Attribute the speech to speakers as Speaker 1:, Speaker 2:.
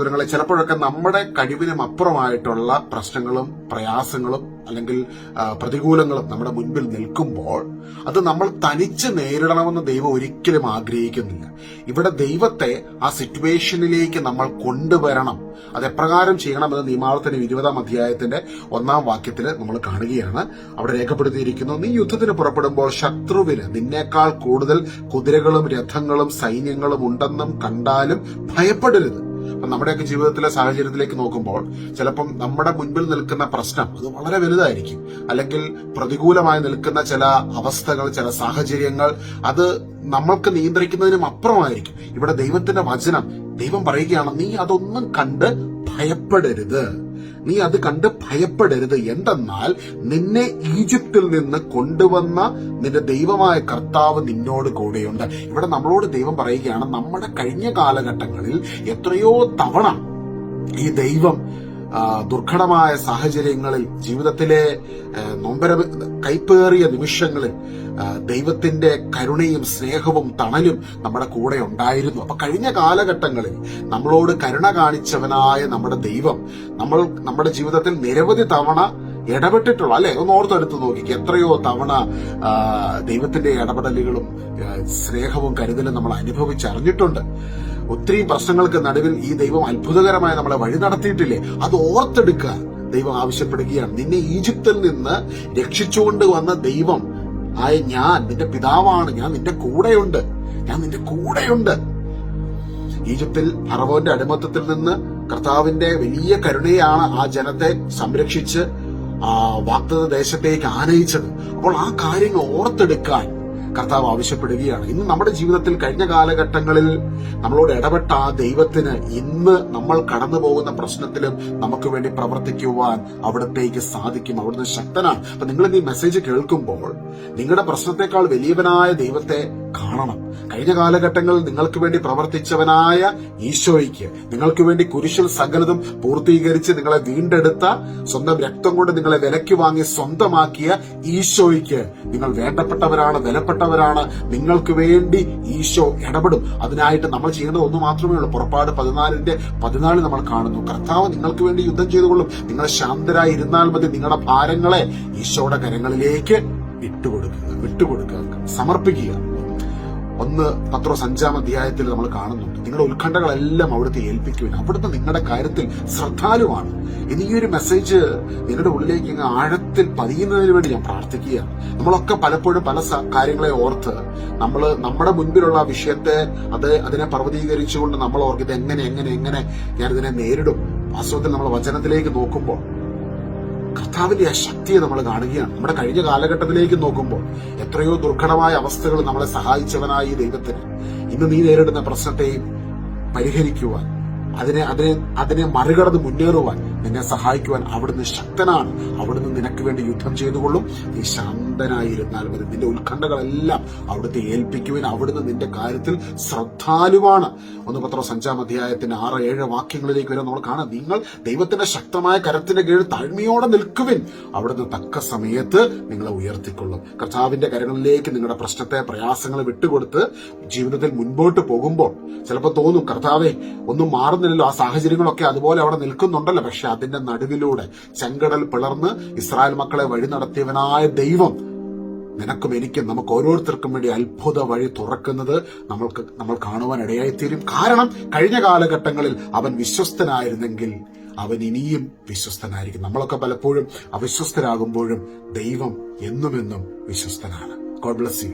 Speaker 1: സഹോദരങ്ങളെ ചിലപ്പോഴൊക്കെ നമ്മുടെ കഴിവിനും അപ്പുറമായിട്ടുള്ള പ്രശ്നങ്ങളും പ്രയാസങ്ങളും അല്ലെങ്കിൽ പ്രതികൂലങ്ങളും നമ്മുടെ മുൻപിൽ നിൽക്കുമ്പോൾ അത് നമ്മൾ തനിച്ച് നേരിടണമെന്ന് ദൈവം ഒരിക്കലും ആഗ്രഹിക്കുന്നില്ല. ഇവിടെ ദൈവത്തെ ആ സിറ്റുവേഷനിലേക്ക് നമ്മൾ കൊണ്ടുവരണം. അത് എപ്രകാരം ചെയ്യണമെന്ന് നിയമാവർത്തനം ഇരുപതാം അധ്യായത്തിന്റെ ഒന്നാം വാക്യത്തിൽ നമ്മൾ കാണുകയാണ്. അവിടെ രേഖപ്പെടുത്തിയിരിക്കുന്നു നീ യുദ്ധത്തിന് പുറപ്പെടുമ്പോൾ ശത്രുവിന് നിന്നേക്കാൾ കൂടുതൽ കുതിരകളും രഥങ്ങളും സൈന്യങ്ങളും ഉണ്ടെന്നും കണ്ടാലും ഭയപ്പെടരുത്. നമ്മുടെയൊക്കെ ജീവിതത്തിലെ സാഹചര്യത്തിലേക്ക് നോക്കുമ്പോൾ ചിലപ്പം നമ്മുടെ മുൻപിൽ നിൽക്കുന്ന പ്രശ്നം അത് വളരെ വലുതായിരിക്കും. അല്ലെങ്കിൽ പ്രതികൂലമായി നിൽക്കുന്ന ചില അവസ്ഥകൾ ചില സാഹചര്യങ്ങൾ അത് നമ്മൾക്ക് നിയന്ത്രിക്കുന്നതിനും അപ്പുറമായിരിക്കും. ഇവിടെ ദൈവത്തിന്റെ വചനം ദൈവം പറയുകയാണ് നീ അതൊന്നും കണ്ട് ഭയപ്പെടരുത്. നീ അത് കണ്ട് ഭയപ്പെടരുത്. എന്തെന്നാൽ നിന്നെ ഈജിപ്തിൽ നിന്ന് കൊണ്ടുവന്ന നിന്റെ ദൈവമായ കർത്താവ് നിന്നോട് കൂടെയുണ്ട്. ഇവിടെ നമ്മളോട് ദൈവം പറയുകയാണ് നമ്മുടെ കഴിഞ്ഞ കാലഘട്ടങ്ങളിൽ എത്രയോ തവണ ഈ ദൈവം ദുർഘടമായ സാഹചര്യങ്ങളിൽ ജീവിതത്തിലെ നൊമ്പര കൈപ്പേറിയ നിമിഷങ്ങളിൽ ദൈവത്തിന്റെ കരുണയും സ്നേഹവും തണലും നമ്മുടെ കൂടെ ഉണ്ടായിരുന്നു. അപ്പൊ കഴിഞ്ഞ കാലഘട്ടങ്ങളിൽ നമ്മളോട് കരുണ കാണിച്ചവനായ നമ്മുടെ ദൈവം നമ്മൾ നമ്മുടെ ജീവിതത്തിൽ നിരവധി തവണ ഇടപെട്ടിട്ടുള്ള അല്ലെ? ഒന്ന് ഓർത്തെടുത്ത് നോക്കി. എത്രയോ തവണ ദൈവത്തിന്റെ ഇടപെടലുകളും സ്നേഹവും കരുതലും നമ്മൾ അനുഭവിച്ചറിഞ്ഞിട്ടുണ്ട്. ഒത്തിരി പ്രശ്നങ്ങൾക്ക് നടുവിൽ ഈ ദൈവം അത്ഭുതകരമായി നമ്മളെ വഴി നടത്തിയിട്ടില്ലേ? അത് ഓർത്തെടുക്കുക ദൈവം ആവശ്യപ്പെടുകയാണ്. നിന്നെ ഈജിപ്തിൽ നിന്ന് രക്ഷിച്ചുകൊണ്ട് വന്ന ദൈവം ആയ ഞാൻ നിന്റെ പിതാവാണ്. ഞാൻ നിന്റെ കൂടെയുണ്ട്. ഞാൻ നിന്റെ കൂടെയുണ്ട്. ഈജിപ്തിൽ ഫറവോന്റെ അടിമത്തത്തിൽ നിന്ന് കർത്താവിന്റെ വലിയ കരുണയാണ് ആ ജനത്തെ സംരക്ഷിച്ച് വാഗ്ദത്ത ദേശത്തേക്ക് ആനയിച്ചത്. അപ്പോൾ ആ കാര്യങ്ങൾ ഓർത്തെടുക്കാൻ കർത്താവ് ആവശ്യപ്പെടുകയാണ്. ഇന്ന് നമ്മുടെ ജീവിതത്തിൽ കഴിഞ്ഞ കാലഘട്ടങ്ങളിൽ നമ്മളോട് ഇടപെട്ട ആ ദൈവത്തിന് ഇന്ന് നമ്മൾ കടന്നു പോകുന്ന പ്രശ്നത്തിലും നമുക്ക് വേണ്ടി പ്രവർത്തിക്കുവാൻ അവിടത്തേക്ക് സാധിക്കും. അവിടുന്ന് ശക്തനാണ്. അപ്പൊ നിങ്ങൾ ഈ മെസ്സേജ് കേൾക്കുമ്പോൾ നിങ്ങളുടെ പ്രശ്നത്തെക്കാൾ വലിയവനായ ദൈവത്തെ കാണണം. കഴിഞ്ഞ കാലഘട്ടങ്ങളിൽ നിങ്ങൾക്ക് വേണ്ടി പ്രവർത്തിച്ചവനായ ഈശോയ്ക്ക് നിങ്ങൾക്ക് വേണ്ടി കുരിശിൽ സകലതും പൂർത്തീകരിച്ച് നിങ്ങളെ വീണ്ടെടുത്ത സ്വന്തം രക്തം കൊണ്ട് നിങ്ങളെ വിലയ്ക്ക് വാങ്ങി സ്വന്തമാക്കിയ ഈശോയ്ക്ക് നിങ്ങൾ വേണ്ടപ്പെട്ടവരാണ് വിലപ്പെട്ടവരാണ്. നിങ്ങൾക്ക് വേണ്ടി ഈശോ ഇടപെടും. അതിനായിട്ട് നമ്മൾ ചെയ്യേണ്ടത് ഒന്ന് മാത്രമേ ഉള്ളൂ. പുറപ്പാട് പതിനാലിന്റെ പതിനാല് നമ്മൾ കാണുന്നു. കർത്താവ് നിങ്ങൾക്ക് വേണ്ടി യുദ്ധം ചെയ്തുകൊള്ളും. നിങ്ങൾ ശാന്തരായി ഇരുന്നാൽ മതി. നിങ്ങളുടെ ഭാരങ്ങളെ ഈശോയുടെ കരങ്ങളിലേക്ക് വിട്ടുകൊടുക്കുക വിട്ടുകൊടുക്കുക സമർപ്പിക്കുക. ഒന്ന് പത്രോസ് അഞ്ചാം അധ്യായത്തിൽ നമ്മൾ കാണുന്നുണ്ട്. നിങ്ങളുടെ ഉത്കണ്ഠകളെല്ലാം അവിടുത്തെ ഏൽപ്പിക്കുവാൻ. അവിടുത്തെ നിങ്ങളുടെ കാര്യത്തിൽ ശ്രദ്ധാലുവാണ്. ഇനി ഈ ഒരു മെസ്സേജ് നിങ്ങളുടെ ഉള്ളിലേക്ക് ഇങ്ങ് ആഴത്തിൽ പതിയുന്നതിന് വേണ്ടി ഞാൻ പ്രാർത്ഥിക്കുകയാണ്. നമ്മളൊക്കെ പലപ്പോഴും പല കാര്യങ്ങളെ ഓർത്ത് നമ്മൾ നമ്മുടെ മുൻപിലുള്ള വിഷയത്തെ അത് അതിനെ പർവതീകരിച്ചുകൊണ്ട് നമ്മൾ ഓർക്കിത് എങ്ങനെ എങ്ങനെ എങ്ങനെ ഞാനിതിനെ നേരിടും. വാസ്തവത്തിൽ നമ്മൾ വചനത്തിലേക്ക് നോക്കുമ്പോൾ കർത്താവിന്റെ ആ ശക്തിയെ നമ്മൾ കാണുകയാണ്. നമ്മുടെ കഴിഞ്ഞ കാലഘട്ടത്തിലേക്ക് നോക്കുമ്പോൾ എത്രയോ ദുർഘടമായ അവസ്ഥകൾ നമ്മളെ സഹായിച്ചവനായ ദൈവത്തിന്. ഇന്ന് നീ നേരിടുന്ന പ്രശ്നത്തെയും പരിഹരിക്കുവാൻ അതിനെ അതിനെ അതിനെ മറികടന്ന് മുന്നേറുവാൻ നിന്നെ സഹായിക്കുവാൻ അവിടുന്ന് ശക്തനാണ്. അവിടുന്ന് നിനക്ക് വേണ്ടി യുദ്ധം ചെയ്തുകൊള്ളും. നീ ശാന്തനായിരുന്നാൽ മതി. നിന്റെ ഉത്കണ്ഠകളെല്ലാം അവിടുത്തെ ഏൽപ്പിക്കുവാൻ. അവിടുന്ന് നിന്റെ കാര്യത്തിൽ ശ്രദ്ധാലുവാണ്. ഒന്ന് പത്ര അഞ്ചാം അധ്യായത്തിന്റെ ആറ് ഏഴ് വാക്യങ്ങളിലേക്ക് വരെ നമ്മൾ കാണാം. നിങ്ങൾ ദൈവത്തിന്റെ ശക്തമായ കരത്തിന്റെ കീഴിൽ താഴ്മയോടെ നിൽക്കുവിൻ. അവിടുന്ന് തക്ക സമയത്ത് നിങ്ങളെ ഉയർത്തിക്കൊള്ളും. കർത്താവിന്റെ കരങ്ങളിലേക്ക് നിങ്ങളുടെ പ്രശ്നത്തെ പ്രയാസങ്ങൾ വിട്ടുകൊടുത്ത് ജീവിതത്തിൽ മുൻപോട്ട് പോകുമ്പോൾ ചിലപ്പോൾ തോന്നും കർത്താവെ ഒന്നും മാറുന്നില്ലല്ലോ. ആ സാഹചര്യങ്ങളൊക്കെ അതുപോലെ അവിടെ നിൽക്കുന്നുണ്ടല്ലോ. പക്ഷെ അതിന്റെ നടുവിലൂടെ ചെങ്കടൽ പിളർന്ന് ഇസ്രായേൽ മക്കളെ വഴി നടത്തിയവനായ ദൈവം നിനക്കും എനിക്കും നമുക്ക് ഓരോരുത്തർക്കും വേണ്ടി അത്ഭുത വഴി തുറക്കുന്നത് നമ്മൾക്ക് നമ്മൾ കാണുവാൻ ഇടയായിത്തീരും കാരണം കഴിഞ്ഞ കാലഘട്ടങ്ങളിൽ അവൻ വിശ്വസ്തനായിരുന്നെങ്കിൽ അവൻ ഇനിയും വിശ്വസ്തനായിരിക്കും. നമ്മളൊക്കെ പലപ്പോഴും അവിശ്വസ്തരാകുമ്പോഴും ദൈവം എന്നുമെന്നും വിശ്വസ്തനാണ്. God bless you